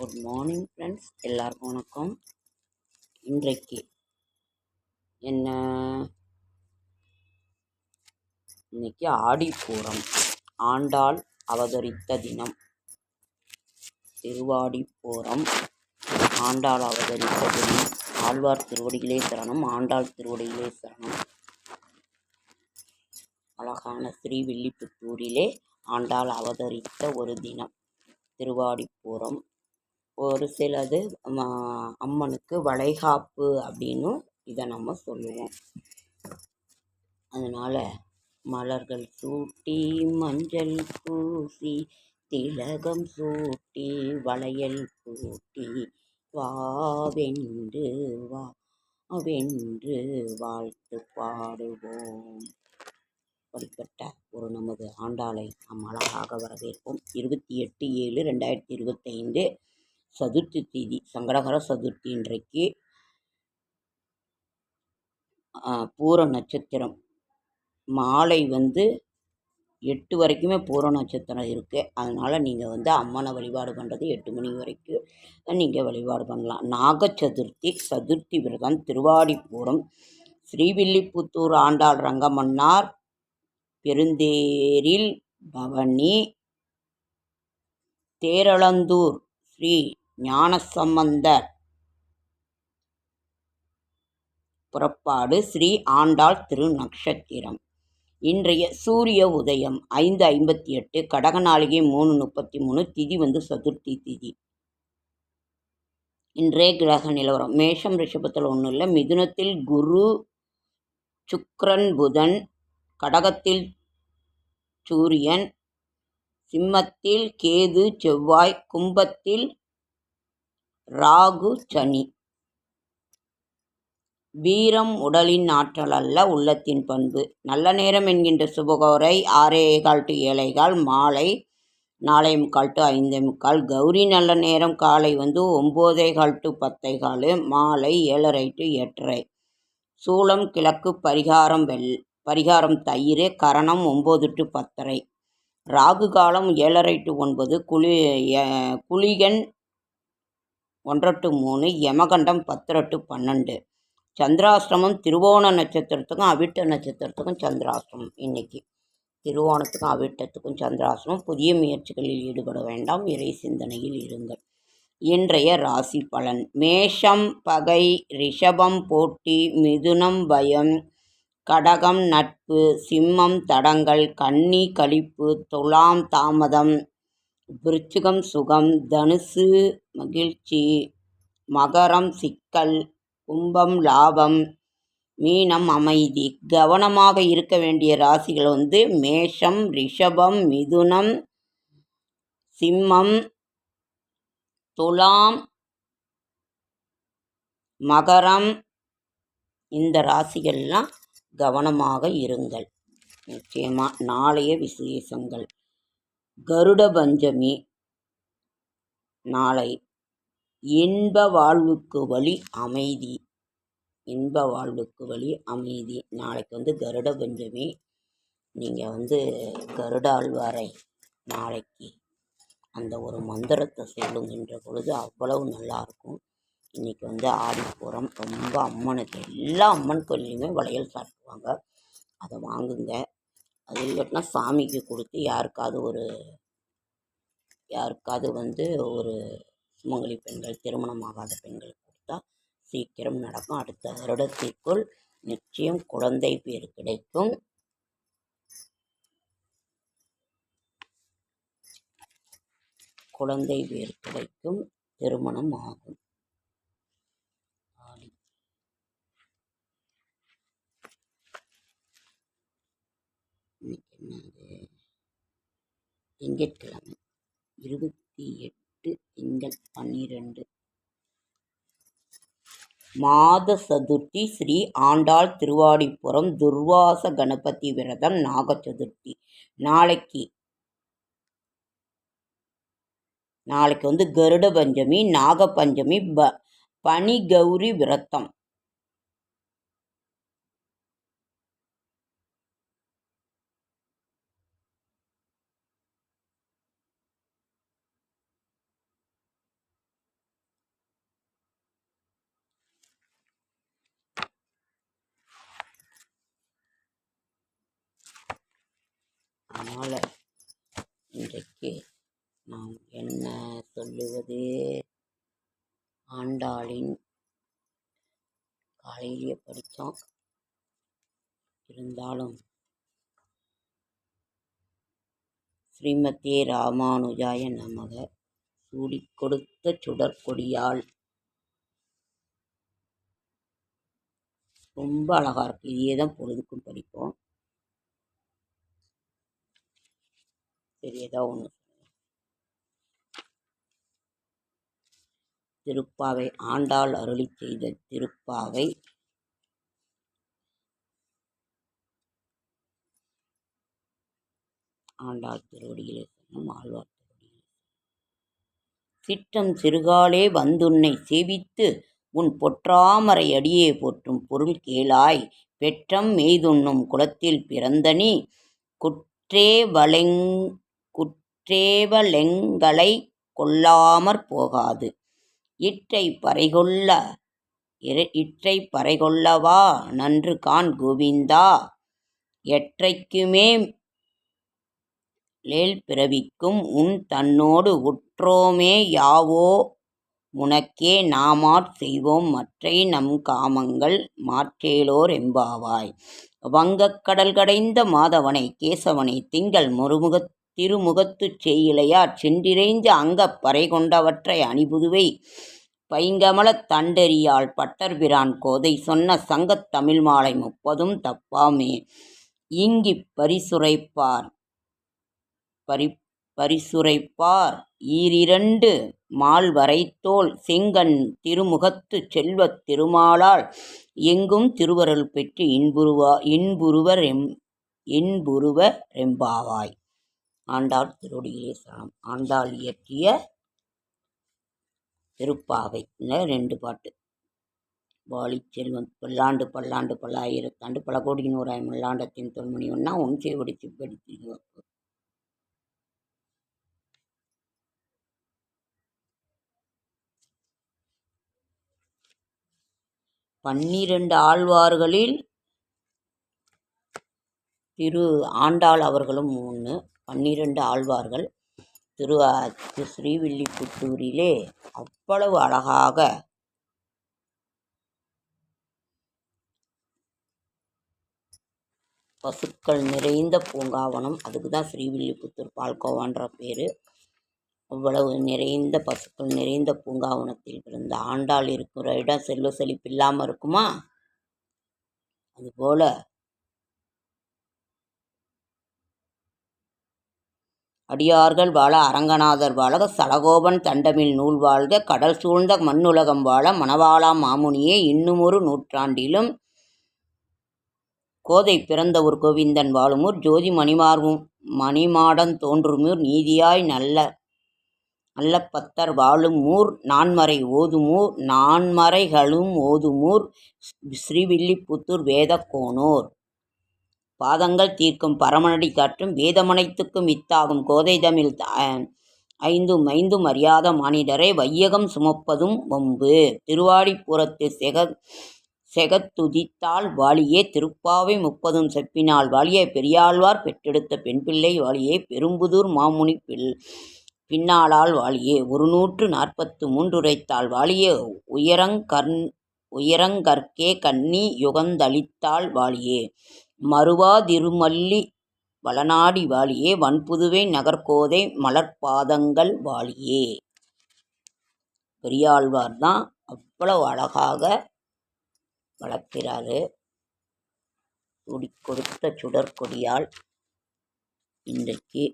Good morning friends எல்லாருக்கும் வணக்கம். இன்றைக்கு என்ன? இன்னைக்கு ஆடிப்பூரம் ஆண்டாள் அவதரித்த தினம். திருவாடிப்பூரம் ஆண்டாள் அவதரித்த தினம். ஆழ்வார் திருவடிகளே சரணம். ஆண்டாள் திருவடிகளே சரணம். அழகான ஸ்ரீவில்லிபுத்தூரிலே ஆண்டாள் அவதரித்த ஒரு தினம். திருவாடிப்பூரம் ஒரு சிலது அம்மனுக்கு வளைகாப்பு அப்படின்னு இதை நம்ம சொல்லுவோம். அதனால் மலர்கள் சூட்டி மஞ்சள் பூசி திலகம் சூட்டி வளையல் பூட்டி வாவென்று வா வென்று வாழ்த்து பாடுவோம். அப்படிப்பட்ட ஒரு நமது ஆண்டாளை நாம் அழகாக வரவேற்போம். இருபத்தி எட்டு ஏழு ரெண்டாயிரத்தி இருபத்தைந்து சதுர்த்தி தேதி சங்கடகர சதுர்த்தி இன்றைக்கு பூர நட்சத்திரம். மாலை வந்து எட்டு வரைக்குமே பூர நட்சத்திரம் இருக்குது அதனால் நீங்கள் வந்து அம்மனை வழிபாடு பண்ணுறது எட்டு மணி வரைக்கும் நீங்கள் வழிபாடு பண்ணலாம். நாக சதுர்த்தி சதுர்த்தி விரதம் திருவாடிப்பூரம் ஸ்ரீவில்லிபுத்தூர் ஆண்டாள் ரங்கமன்னார் பெருந்தேரில் பவனி தேரளந்தூர் ஸ்ரீ ஞானசம்பந்தர் புறப்பாடு ஸ்ரீ ஆண்டாள் திரு நட்சத்திரம் இன்றைய சூரிய உதயம் ஐந்து ஐம்பத்தி எட்டு கடக நாளிகை மூணு முப்பத்தி மூணு திதி வந்து சதுர்த்தி திதி. இன்றைய கிரக நிலவரம். மேஷம் ரிஷபத்தில் ஒன்றும் இல்லை. மிதுனத்தில் குரு சுக்ரன் புதன் கடகத்தில் சூரியன் சிம்மத்தில் கேது செவ்வாய் கும்பத்தில் ராகு சனி. வீரம் உடலின் ஆற்றல் அல்ல உள்ளத்தின் பண்பு. நல்ல நேரம் என்கின்ற சுபகோரை ஆறே கால் டு ஏழைகால் மாலை நாலே முக்கால் டு ஐந்தே முக்கால். கௌரி நல்ல நேரம் காலை வந்து ஒம்போதே கால் டு பத்தே கால் மாலை ஏழரை டு எட்டரை. சூளம் கிழக்கு பரிகாரம் வெள் பரிகாரம் தயிர் கரணம் ஒம்பது டு பத்தரை. ராகு காலம் ஏழரை டு ஒன்பது குளி குளிகன் ஒன்றரை டு மூணு யமகண்டம் பத்தரை டு பன்னெண்டு. சந்திராஷ்டிரமம் திருவோண நட்சத்திரத்துக்கும் அவிட்ட நட்சத்திரத்துக்கும் சந்திராஷ்டிரமம் இன்னைக்கு. திருவோணத்துக்கும் அவிட்டத்துக்கும் சந்திராசிரமம் புதிய முயற்சிகளில் ஈடுபட வேண்டாம். இறை சிந்தனையில் இருங்கள். இன்றைய ராசி பலன். மேஷம் பகை ரிஷபம் போட்டி மிதுனம் பயம் கடகம் நட்பு சிம்மம் தடங்கள் கன்னி களிப்பு துலாம் தாமதம் விருச்சிகம் சுகம் தனுசு மகிழ்ச்சி மகரம் சிக்கல் கும்பம் லாபம் மீனம் அமைதி. கவனமாக இருக்க வேண்டிய ராசிகள் வந்து மேஷம் ரிஷபம் மிதுனம் சிம்மம் துலாம் மகரம். இந்த ராசிகள்லாம் கவனமாக இருங்கள். நிச்சயமாக நாளைய விசேஷங்கள். கருட பஞ்சமி நாளை இன்ப வாழ்வுக்கு வழி அமைதி. இன்ப வாழ்வுக்கு வழி அமைதி. நாளைக்கு வந்து கருட பஞ்சமி நீங்கள் வந்து கருடாழ்வாரை நாளைக்கு அந்த ஒரு மந்திரத்தை சொல்லுங்கின்ற பொழுது அவ்வளவு நல்லாயிருக்கும் இன்றைக்கி வந்து ஆடிப்பூரம் ரொம்ப அம்மனுக்கு எல்லா அம்மன் கோயில்லையுமே வளையல் சாப்பிடுவாங்க அதை வாங்குங்க. அது இல்லைன்னா சாமிக்கு கொடுத்து யாருக்காவது ஒரு யாருக்காவது வந்து ஒரு சுமங்கலி பெண்கள் திருமணமாகாத பெண்களுக்கு கொடுத்தா சீக்கிரம் நடக்கும். அடுத்த வருடத்திற்குள் நிச்சயம் குழந்தை பேர் கிடைக்கும். குழந்தை பேர் கிடைக்கும். திருமணம் ஆகும். திங்கட்கிழமை இருபத்தி எட்டு திங்கள் பன்னிரெண்டு. மாத சதுர்த்தி ஸ்ரீ ஆண்டாள் திருவாடிப்புறம் துர்வாச கணபதி விரதம் நாக சதுர்த்தி நாளைக்கு நாளைக்கு வந்து கருட பஞ்சமி நாக பஞ்சமி ப பனி கௌரி விரதம். அதனால் இன்றைக்கு நாம் என்ன சொல்லுவது? ஆண்டாளின் காலையிலேயே படித்தோம். இருந்தாலும் ஸ்ரீமதே ராமானுஜாய நமக சூடிக் கொடுத்த சுடற்கொடியால் ரொம்ப அழகாக இருக்குது இதையே தான் பொழுதுக்கும் படிப்போம். சரி ஏதோ ஒன்று திருப்பாவை ஆண்டாள் அருளி செய்த திருப்பாவை ஆண்டாள் திருவடியிலே சொன்ன ஆழ்வார் திருவடியிலே சிற்றம் சிறுகாலே வந்துன்னை சேவித்து உன் பொற்றாமரை அடியே போற்றும் பொருள் கேளாய். பெற்றம் மெய்துண்ணும் குலத்தில் பிறந்தனி குற்றேவலெங் குற்றேவலெங்களை கொள்ளாமற் போகாது. இற்றை பறைகொள்ள இற்றை பறைகொள்ளவா? நன்று காண் கோவிந்தா. எற்றைக்குமே லேல் பிறவிக்கும் உன் தன்னோடு உற்றோமே யாவோ? உனக்கே நாமாற் செய்வோம் மற்றை நம் காமங்கள் மாற்றேலோர் எம்பாவாய். வங்கக் கடல் கடைந்த மாதவனை கேசவனை திங்கள் முருமுகத் திருமுகத்துச் செய்யிலையார் சென்றிறைஞ்ச அங்கப் பறை கொண்டவற்றை அணிபுதுவை பைங்கமலத் தண்டெறியாள் பட்டர்பிரான் கோதை சொன்ன சங்கத் தமிழ் மாலை முப்பதும் தப்பாமே. இங்கிப் பரிசுரைப்பார் பரி பரிசுரைப்பார் ஈரிரண்டு மால்வரைத்தோள் செங்கண் திருமுகத்துச் செல்வத் திருமாலால் எங்கும் திருவருள் பெற்று இன்புருவா இன்புருவ எம் இன்புருவ ரெம்பாவாய் ஆண்டாள் திருவடிகளே சரணம். ஆண்டாள் இயற்றிய திருப்பாவை. ரெண்டு பாட்டு. வாலி செல்வம் பல்லாண்டு பல்லாண்டு பல்லாயிரத்தாண்டு பல கோடி நூறாயிரம் மல்லாண்டத்தின் தொன்மணி ஒன்னா உன் சேவடி சிப்படி பன்னிரண்டு ஆழ்வார்களில் திரு ஆண்டாள் அவர்களும் ஒன்று பன்னிரண்டு ஆழ்வார்கள் திரு ஸ்ரீவில்லிபுத்தூரிலே அவ்வளவு அழகாக பசுக்கள் நிறைந்த பூங்காவனம். அதுக்கு தான் ஸ்ரீவில்லிபுத்தூர் பால்கோவான்ற பேர். அவ்வளவு நிறைந்த பசுக்கள் நிறைந்த பூங்காவனத்தில் பிறந்த ஆண்டாள் இருக்கிற இடம் செல்வ செழிப்பு இல்லாமல் இருக்குமா? அதுபோல் அடியார்கள் வாழ அரங்கநாதர் வாழ சலகோபன் தண்டமில் நூல் வாழ்க கடல் சூழ்ந்த மண்ணுலகம் வாழ மணவாளா மாமுனியே இன்னுமொரு நூற்றாண்டிலும் கோதை பிறந்த ஒரு கோவிந்தன் வாழுமூர் ஜோதி மணிமார்வும் மணிமாடன் தோன்றுமூர் நீதியாய் நல்ல நல்ல பத்தர் வாழுமூர் நான்மறை ஓதுமூர் நான்மறைகளும் ஓதுமூர் ஸ்ரீவில்லிபுத்தூர் வேதக்கோனூர். பாதங்கள் தீர்க்கும் பரமனடி காற்றும் வேதமனைத்துக்கும் வித்தாகும் கோதை தமிழ் ஐந்தும் ஐந்தும் அறியாத மானிடரை வையகம் சுமப்பதும் வம்பு. திருவாடிப்புறத்து செக செகத்துதித்தால் வாலியே திருப்பாவை முப்பதும் செப்பினால் வாலியே பெரியாழ்வார் பெற்றெடுத்த பெண் பிள்ளை வாலியே பெரும்புதூர் மாமுனி பில் பின்னாளால் வாலியே ஒரு நூற்று நாற்பத்து மூன்றுரைத்தாள் வாலியே உயரங்கண் உயரங்கற்கே கன்னி யுகந்தளித்தாள் வாலியே. மறுவாதிருமல்லி வளநாடி வாழியே வன்புதுவை நகர்கோதை மலர்பாதங்கள் வாழியே பெரியாழ்வார் தான் அவ்வளவு அழகாக வளர்க்கிறாரு. துடி கொடுத்த சுடற்கொடியால் இன்றைக்கு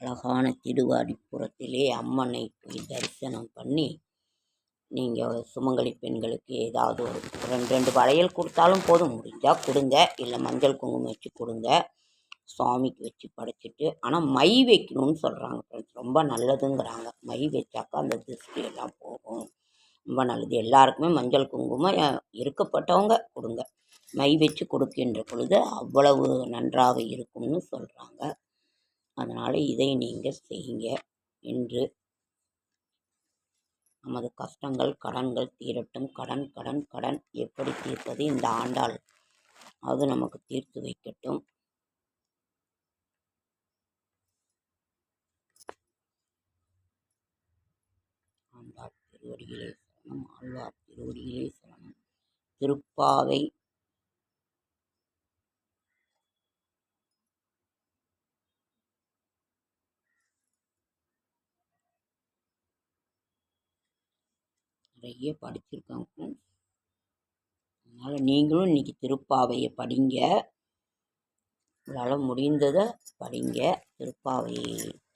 அழகான திருவாடிப்புறத்திலே அம்மனை போய் தரிசனம் பண்ணி நீங்கள் சுமங்கலி பெண்களுக்கு ஏதாவது ஒரு ரெண்டு ரெண்டு வளையல் கொடுத்தாலும் போதும். முடிஞ்சால் கொடுங்க. இல்லை மஞ்சள் குங்குமம் வச்சு கொடுங்க. சுவாமிக்கு வச்சு படைச்சிட்டு. ஆனால் மை வைக்கணும்னு சொல்கிறாங்க ஃப்ரெண்ட்ஸ் ரொம்ப நல்லதுங்கிறாங்க. மை வச்சாக்கா அந்த திருஷ்டி எல்லாம் போகும். ரொம்ப நல்லது. எல்லாருக்குமே மஞ்சள் குங்குமம் இருக்கப்பட்டவங்க கொடுங்க. மை வச்சு கொடுக்கின்ற பொழுது அவ்வளவு நன்றாக இருக்கும்னு சொல்கிறாங்க அதனால் இதை நீங்கள் செய்யுங்க என்று நமது கஷ்டங்கள் கடன்கள் தீரட்டும். கடன் கடன் கடன். எப்படி தீர்ப்பது இந்த ஆண்டால் அது நமக்கு தீர்த்து வைக்கட்டும். ஆண்டாள் திருவடிகளே சரணம். ஆழ்வார் திருவடிகளே சரணம். திருப்பாவை நிறைய படிச்சிருக்காங்க. ஃப்ரெண்ட்ஸ் அதனால் நீங்களும் இன்றைக்கி திருப்பாவையை படிங்க. உங்களால் முடிந்ததை படிங்க. திருப்பாவை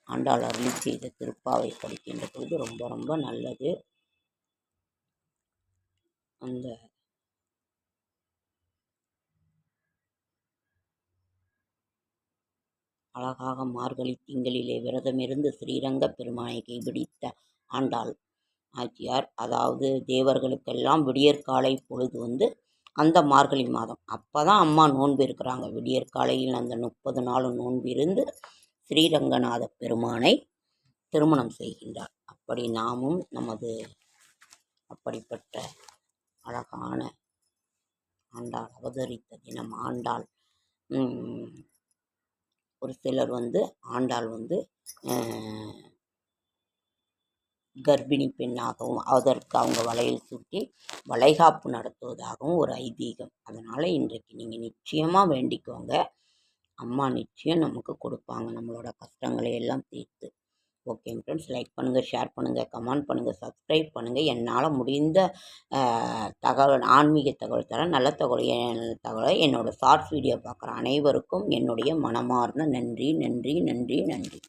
ஆண்டாள் அருளி செய்த திருப்பாவை படிக்கின்ற பொழுது ரொம்ப ரொம்ப நல்லது. அந்த அழகாக மார்கழி திங்களிலே விரதமிருந்து ஸ்ரீரங்க பெருமானை கைபிடித்த ஆண்டாள் ஆச்சியார் அதாவது தேவர்களுக்கெல்லாம் விடியற்காலை பொழுது வந்து அந்த மார்கழி மாதம். அப்போ தான் அம்மா நோன்பு இருக்கிறாங்க. விடியற்காலையில் அந்த முப்பது நாளும் நோன்பு இருந்து ஸ்ரீரங்கநாத பெருமானை திருமணம் செய்கின்றார். அப்படி நாமும் நமது அப்படிப்பட்ட அழகான ஆண்டாள் அவதரித்த தினம் ஆண்டாள் ஒரு சிலர் வந்து ஆண்டாள் வந்து கர்ப்பிணி பெண்ணாகவும் அதற்கு அவங்க வளையல் சுற்றி வளைகாப்பு நடத்துவதாகவும் ஒரு ஐதீகம். அதனால் இன்றைக்கு நீங்கள் நிச்சயமாக வேண்டிக்கோங்க. அம்மா நிச்சயம் நமக்கு கொடுப்பாங்க. நம்மளோட கஷ்டங்களை எல்லாம் தீர்த்து. ஓகே ஃப்ரெண்ட்ஸ் லைக் பண்ணுங்கள் ஷேர் பண்ணுங்கள் கமெண்ட் பண்ணுங்கள் சப்ஸ்கிரைப் பண்ணுங்கள் என்னால் முடிந்த தகவல் ஆன்மீக தகவல் தர நல்ல தகவல் தகவலை என்னோடய ஷார்ட்ஸ் வீடியோ பார்க்குற அனைவருக்கும் என்னுடைய மனமார்ந்த நன்றி நன்றி நன்றி நன்றி.